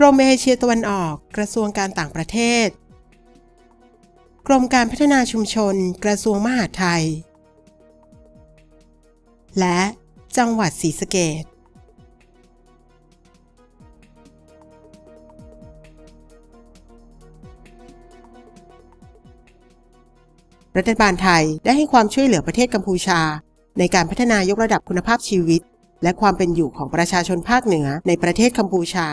กรมเอเชียตะวันออก กระทรวงการต่างประเทศ กรมการพัฒนาชุมชน กระทรวงมหาดไทย และจังหวัดศรีสะเกษรัฐบาลไทยได้ให้ความช่วยเหลือประเทศกัมพูชา ในการพัฒนายกระดับคุณภาพชีวิต และความเป็นอยู่ของประชาชนภาคเหนือในประเทศกัมพูชา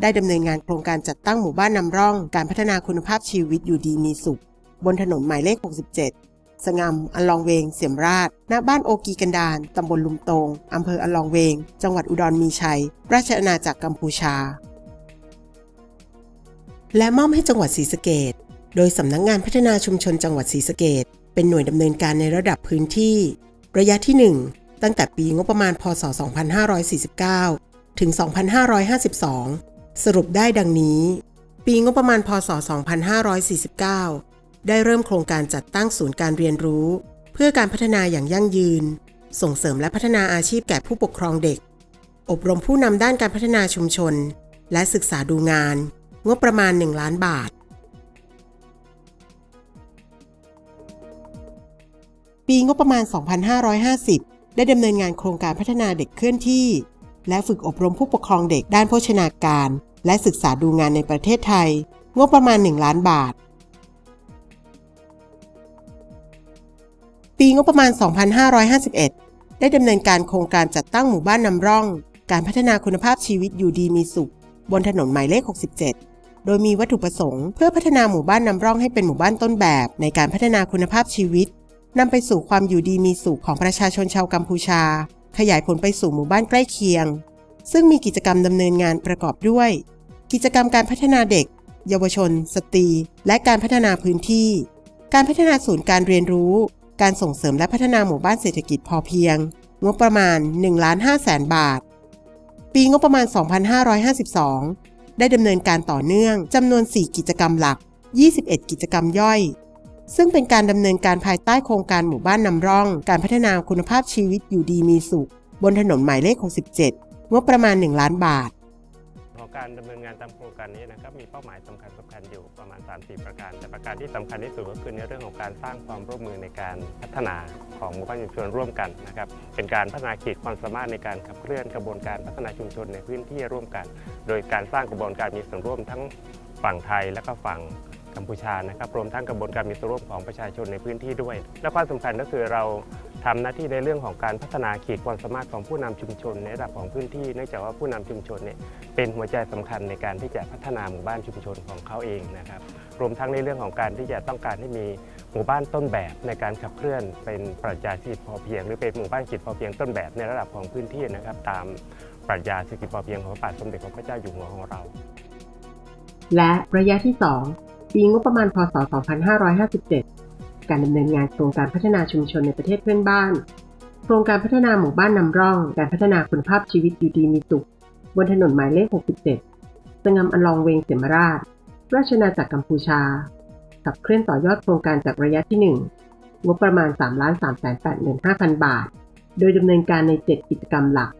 ได้ดำเนินงานโครงการจัดตั้งหมู่บ้านนำร่อง การพัฒนาคุณภาพชีวิตอยู่ดีมีสุข บนถนนหมายเลข 67 สงามอัลองเวง เสียมราช ณ บ้านโอกีกันดานตำบลลุมโตงอำเภออัลองเวง จังหวัดอุดรมีชัย ราชอาณาจักรกัมพูชา และมอบให้จังหวัดศรีสะเกษโดยสำนักงงานพัฒนาชุมชนจังหวัดศรีสะเกษเป็นหน่วยดำเนินการในระดับพื้นที่ ระยะที่ 1 ตั้งแต่ปีงบประมาณพศ 2549 ถึง 2552 สรุปได้ดังนี้ ปีงบประมาณพศ 2549 ได้เริ่มโครงการจัดตั้งศูนย์การเรียนรู้ เพื่อการพัฒนาอย่างยั่งยืน ส่งเสริมและพัฒนาอาชีพแก่ผู้ปกครองเด็ก อบรมผู้นำด้านการพัฒนาชุมชน และศึกษาดูงาน งบประมาณ 1 ล้านบาท ปีงบประมาณ 2550 ได้ดำเนินงานโครงการพัฒนาเด็กเคลื่อนที่ และฝึกอบรมผู้ปกครองเด็กด้านโภชนาการ และศึกษาดูงานในประเทศไทย งบประมาณ 1 ล้านบาท ปีงบประมาณ 2551 ได้ดำเนินการโครงการจัดตั้งหมู่บ้านนำร่อง การพัฒนาคุณภาพชีวิตอยู่ดีมีสุข บนถนนหมายเลข 67โดยมีวัตถุประสงค์เพื่อพัฒนาหมู่บ้านนำร่องให้เป็นหมู่บ้านต้นแบบ ในการพัฒนาคุณภาพชีวิตนำไปสู่ความอยู่ดีมีสุขของประชาชนชาวกัมพูชา ขยายผลไปสู่หมู่บ้านใกล้เคียง ซึ่งมีกิจกรรมดำเนินงานประกอบด้วย กิจกรรมการพัฒนาเด็ก เยาวชน สตรี และการพัฒนาพื้นที่ การพัฒนาศูนย์การเรียนรู้ การส่งเสริมและพัฒนาหมู่บ้านเศรษฐกิจพอเพียง งบประมาณ1ล้าน5แสนบาท ปีงบประมาณ 2552 ได้ดำเนินการต่อเนื่องจำนวน 4 กิจกรรมหลัก 21 กิจกรรมย่อย ซึ่งเป็นการดำเนินการภายใต้โครงการหมู่บ้านนำร่อง การพัฒนาคุณภาพชีวิตอยู่ดีมีสุข บนถนนหมายเลข 67 งบประมาณ 1 ล้านบาทขอการดำเนินงานตามโครงการนี้นะครับมีเป้าหมายสำคัญสำคัญอยู่ประมาณ 3-4 ประการ แต่ประการที่สำคัญที่สุดก็คือในเรื่องของการสร้างความร่วมมือในการพัฒนาของหมู่บ้านชุมชนร่วมกันนะครับเป็นการพัฒนาขีดความสามารถในการขับเคลื่อนกระบวนการพัฒนาชุมชนในพื้นที่ร่วมกัน โดยการสร้างกระบวนการมีส่วนร่วมทั้งฝั่งไทยและก็ฝั่ง กัมพูชานะครับรวมทั้งกระบวนการมีส่วนร่วมของประชาชนในพื้นที่ด้วย และความสำคัญก็คือเราทำหน้าที่ในเรื่องของการพัฒนาขีดความสามารถของผู้นำชุมชน ในระดับของพื้นที่เนื่องจากว่าผู้นำชุมชนเนี่ยเป็นหัวใจสำคัญในการที่จะพัฒนาหมู่บ้านชุมชนของเขาเองนะครับรวมทั้งในเรื่องของการที่จะต้องการให้มีหมู่บ้านต้นแบบในการขับเคลื่อนเป็นปรัชญาเศรษฐกิจพอเพียง หรือเป็นหมู่บ้านเศรษฐกิจพอเพียงต้นแบบในระดับของพื้นที่นะครับตามปรัชญาเศรษฐกิจพอเพียงของพระบาทสมเด็จพระเจ้าอยู่หัวของเรา และระยะที่ 2 ปีงบประมาณพศ 2557 การดำเนินงานโครงการพัฒนาชุมชนในประเทศเพื่อนบ้าน โครงการพัฒนาหมู่บ้านนำร่อง การพัฒนาคุณภาพชีวิตอยู่ดีมีสุขบนถนนหมายเลข 67 สงามอันลองเวงเสียมราช ราชอาณาจักรกัมพูชากับเคลื่อนต่อยอดโครงการจากระยะที่ 1 งบประมาณ 3 3 8 5 0 0 0 บาท โดยดำเนินการใน 7 กิจกรรมหลัก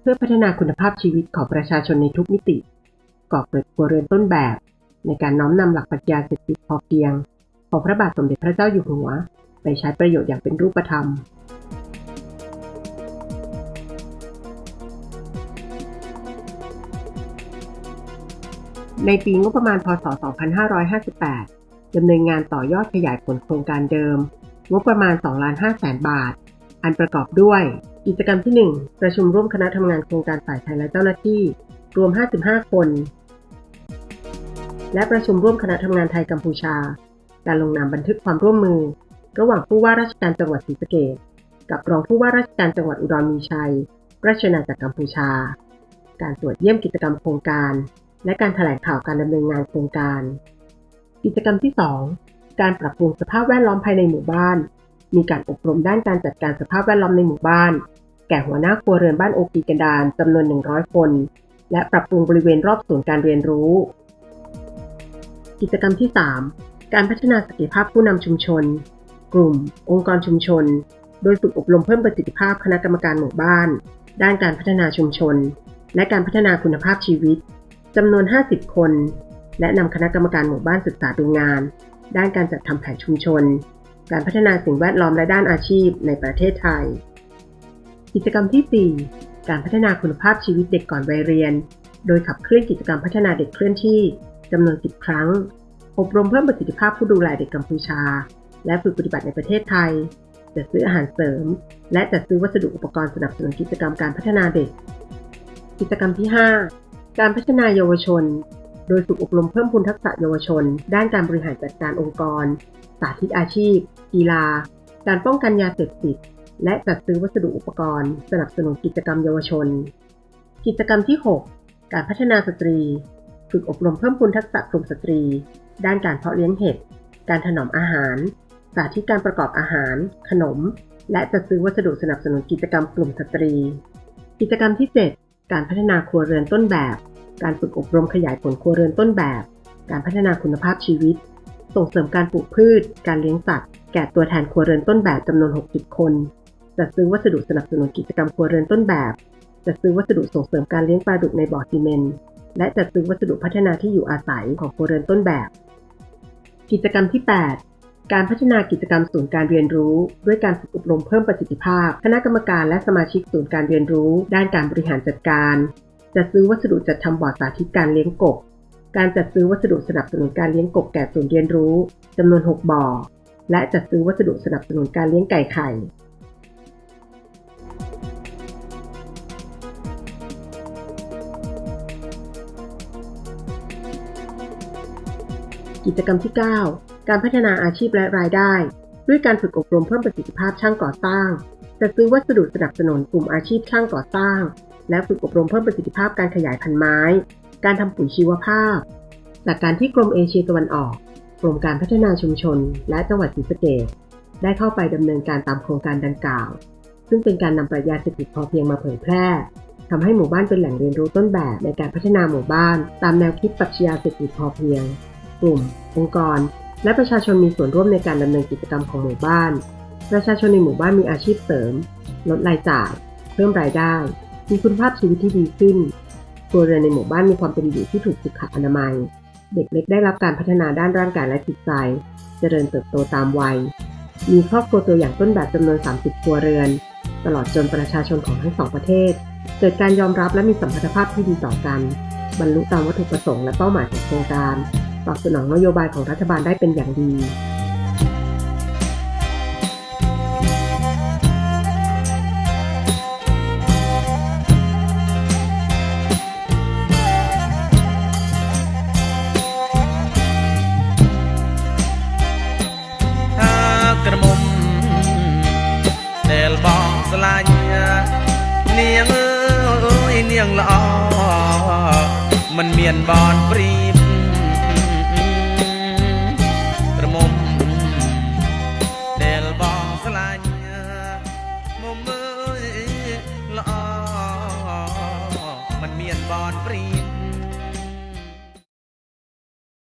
เพื่อพัฒนาคุณภาพชีวิตของประชาชนในทุกมิติ ก่อเกิดครัวเรือนต้นแบบ ในการน้อมนำหลักปรัชญาเศรษฐกิจพอเพียง ของพระบาทสมเด็จพระเจ้าอยู่หัว ไปใช้ประโยชน์อย่างเป็นรูปธรรมในปีงบประมาณ พศ 2558 ดำเนินงานต่อยอดขยายผลโครงการเดิม งบประมาณ 2 ล้าน5แสนบาท อันประกอบด้วย กิจกรรมที่ 1 ประชุมร่วมคณะทำงานโครงการฝ่ายไทยและเจ้าหน้าที่ รวม 55 คน และประชุมร่วมคณะทำงานไทยกัมพูชา การลงนามบันทึกความร่วมมือ ระหว่างผู้ว่าราชการจังหวัดศรีสะเกษกับรองผู้ว่าราชการจังหวัดอุดรมีชัย ราชอาจักรกัมพูชา การตรวจเยี่ยมกิจกรรมโครงการ และการแถลงข่าวการดำเนินงานโครงการ กิจกรรมที่ 2 การปรับปรุงสภาพแวดล้อมภายในหมู่บ้าน มีการอบรมด้านการจัดการสภาพแวดล้อมในหมู่บ้าน แก่หัวหน้าครัวเรือนบ้านโอกีกันดานจำนวน 100 คน และปรับปรุงบริเวณรอบศูนย์การเรียนรู้ กิจกรรมที่ 3 การพัฒนาศักยภาพผู้นำชุมชน กลุ่ม องค์กรชุมชน โดยฝึกอบรมเพิ่มประสิทธิภาพคณะกรรมการหมู่บ้าน ด้านการพัฒนาชุมชน และการพัฒนาคุณภาพชีวิตจำนวน 50 คน และนำคณะกรรมการหมู่บ้านศึกษาดูงาน ด้านการจัดทำแผนชุมชน การพัฒนาสิ่งแวดล้อมและด้านอาชีพในประเทศไทย กิจกรรมที่ 4 การพัฒนาคุณภาพชีวิตเด็กก่อนวัยเรียน โดยขับเคลื่อนกิจกรรมพัฒนาเด็กเคลื่อนที่ จำนวน 10 ครั้ง อบรมเพิ่มประสิทธิภาพผู้ดูแลเด็กกัมพูชา และฝึกปฏิบัติในประเทศไทย จัดซื้ออาหารเสริม และจัดซื้อวัสดุอุปกรณ์สนับสนุนกิจกรรมการพัฒนาเด็ก กิจกรรมที่ 5 การพัฒนาเยาวชน โดยฝึกอบรมเพิ่มพูนทักษะเยาวชน ด้านการบริหารจัดการองค์กร สาธิตอาชีพ กีฬา การป้องกันยาเสพติด และจัดซื้อวัสดุอุปกรณ์ สนับสนุนกิจกรรมเยาวชน กิจกรรมที่ 6 การพัฒนาสตรี ฝึกอบรมเพิ่มพูนทักษะกลุ่มสตรี ด้านการเพาะเลี้ยงเห็ด การถนอมอาหาร สาธิตการประกอบอาหาร ขนม และจัดซื้อวัสดุสนับสนุนกิจกรรมกลุ่มสตรี กิจกรรมที่ 7 การพัฒนาครัวเรือนต้นแบบ การฝึกอบรมขยายผลครัวเรือนต้นแบบ การพัฒนาคุณภาพชีวิต ส่งเสริมการปลูกพืช การเลี้ยงสัตว์ แก่ตัวแทนครัวเรือนต้นแบบจำนวน 60 คน จัดซื้อวัสดุสนับสนุนกิจกรรมครัวเรือนต้นแบบ จัดซื้อวัสดุส่งเสริมการเลี้ยงปลาดุกในบ่อซีเมนต์ และจัดซื้อวัสดุพัฒนาที่อยู่อาศัยของครัวเรือนต้นแบบ กิจกรรมที่ 8 การพัฒนากิจกรรมศูนย์การเรียนรู้ ด้วยการฝึกอบรมเพิ่มประสิทธิภาพ คณะกรรมการและสมาชิกศูนย์การเรียนรู้ ด้านการบริหารจัดการจัดซื้อวัสดุจัดทำบ่อสาธิตการเลี้ยงกบ การจัดซื้อวัสดุสนับสนุนการเลี้ยงกบแก่ศูนย์เรียนรู้จำนวน 6บ่อและจัดซื้อวัสดุสนับสนุนการเลี้ยงไก่ไข่ กิจกรรมที่ 9 การพัฒนาอาชีพและรายได้ ด้วยการฝึกอบรมเพิ่มประสิทธิภาพช่างก่อสร้างจัดซื้อวัสดุสนับสนุนกลุ่มอาชีพช่างก่อสร้าง และฝึกอบรมเพิ่มประสิทธิภาพการขยายพันธุ์ไม้ การทำปุ๋ยชีวภาพ จากการที่กรมเอเชียตะวันออก กรมการพัฒนาชุมชน และจังหวัดศรีสะเกษได้เข้าไปดำเนินการตามโครงการดังกล่าว ซึ่งเป็นการนำปรัชญาเศรษฐกิจพอเพียงมาเผยแพร่ทำให้หมู่บ้านเป็นแหล่งเรียนรู้ต้นแบบในการพัฒนาหมู่บ้าน ตามแนวคิดปรัชญาเศรษฐกิจพอเพียง กลุ่ม องค์กร และประชาชนมีส่วนร่วมในการดำเนินกิจกรรมของหมู่บ้าน ประชาชนในหมู่บ้านมีอาชีพเสริม ลดรายจ่าย เพิ่มรายได้ มีคุณภาพชีวิตที่ดีขึ้นครัวเรือนในหมู่บ้านมีความเป็นอยู่ที่ถูกสุขอนามัย เด็กเล็กได้รับการพัฒนาด้านร่างกายและจิตใจ เจริญเติบโตตามวัย มีครอบครัวตัวอย่างต้นแบบจำนวน 30 ครัวเรือน ตลอดจนประชาชนของทั้งสองประเทศ เกิดการยอมรับและมีสัมพันธภาพที่ดีต่อกัน บรรลุตามวัตถุประสงค์และเป้าหมายของโครงการ ตอบสนองนโยบายของรัฐบาลได้เป็นอย่างดี ថាក្រមុំដែលបងស្លាញ់នាងអើយនាងល្អមិនមានបនព្រៀ